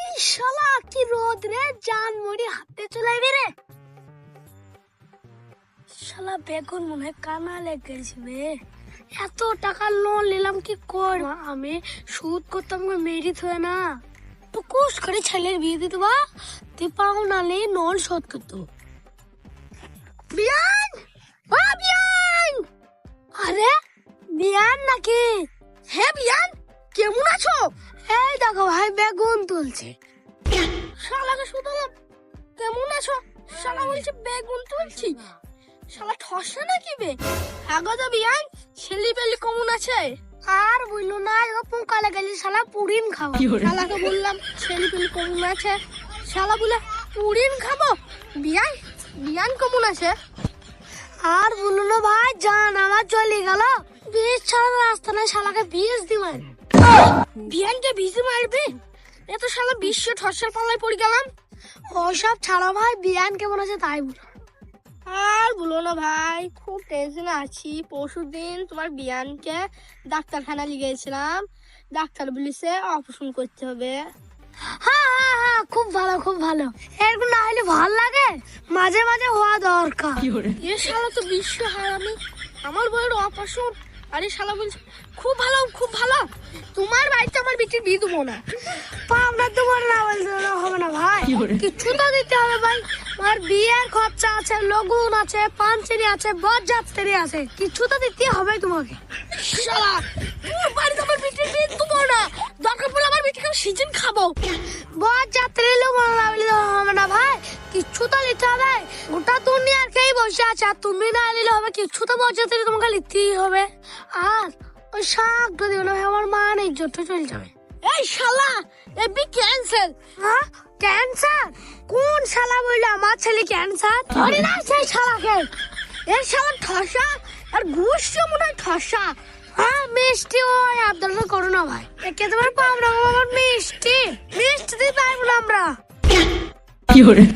এই শালা, কি রোদ রে? জান মরি হাতে রে। শালা, বেগুন মনে কানা লেগেছে রে এত টাকা লোন নিলাম, কি কর আমি সুদ করতাম মেরি থয়ে না। তো করে ছেলের বিয়ে দিতে বা? তুই পাও না লে, নল শোধ করতো বিয়ান! ও বিয়ান! আরে, বিয়ান নাকি? হ্যাঁ বিয়ান, কেমন আছো? এই দেখো ভাই, বেগুন। তুলছে শালাকে শুধু কেমন আছো? শালা বলছে বেগুন তুলছি। শালা ঠসে নাকি বে? আগো তো বিয়ান ছেলি পেলি কেমন আছে। আর বলল না পোকা লাগালি শালা পুরিন খাব। শালাকে বললাম ছেলি পেলি কেমন আছে। শালা বলে পুরিন খাব? বিয়ান বিয়ান কেমন আছে। আর বলল না ভাই জান আমার চলে গেল। বিষ ছাড়া রাস্তা নাই শালাকে বিষ দিবেন। বিয়ানকে বিষ মারবে? এ তো শালা বিশ্ব ঠসার পাল্লায় পড়ে গেলাম। ওসব ছাড়া ভাই বিয়ান কেমন আছে তাই বলো। আর বলো না ভাই খুব টেনশনে আছি। পরশু দিন তোমার বিয়ানকে ডাক্তারখানা নিয়ে গেছিলাম ডাক্তার বলেছে অপারেশন করতে হবে। হ্যাঁ হ্যাঁ হ্যাঁ খুব ভালো খুব ভালো। এরকম না হলে ভালো লাগে? মাঝে মাঝে হওয়া দরকার। এ শালা তো বিশ্ব হারামি আমার বউয়ের অপারেশন আরে শালা বলছে খুব ভালো খুব ভালো। তোমার বাড়িতে আমার বিটির বিয়ে দেবো না। আমরা দেবো না বলতে হবে না ভাই। কিছু তো দিতে হবে ভাই। আমার বিয়ের খরচা আছে লগুন আছে পাঞ্চেরি আছে বরযাত্রী আছে কিছু তো দিতে হবে তোমাকে। শালা তোর বাড়িতে আমার বিটির বিয়ে দেবো না। দরকার পড়লে আমার বিটিকে সিজন খাব। বরযাত্রী লগুন না কিচ্ছু তো নিতে হবে। গোটা দুনিয়ার কেই বসে আছে? আর তুমি না নিলে হবে কিছু তো বসে থেকে তোমাকে নিতেই হবে। আর ওই শাকটা দিও না আমার মান ইজ্জতটা চলে যাবে। এই শালা এবি ক্যান্সেল হ্যাঁ? ক্যান্সার কোন শালা বলল আমার ছেলে ক্যান্সার ধরে না সেই শালাকে। এর শালা ঠসা? আর ঘুষ মনে হয় ঠসা। হ্যাঁ মিষ্টি ওই আবদালটা করো না ভাই। একে তোমার পাবনা আমার মিষ্টি। 有人，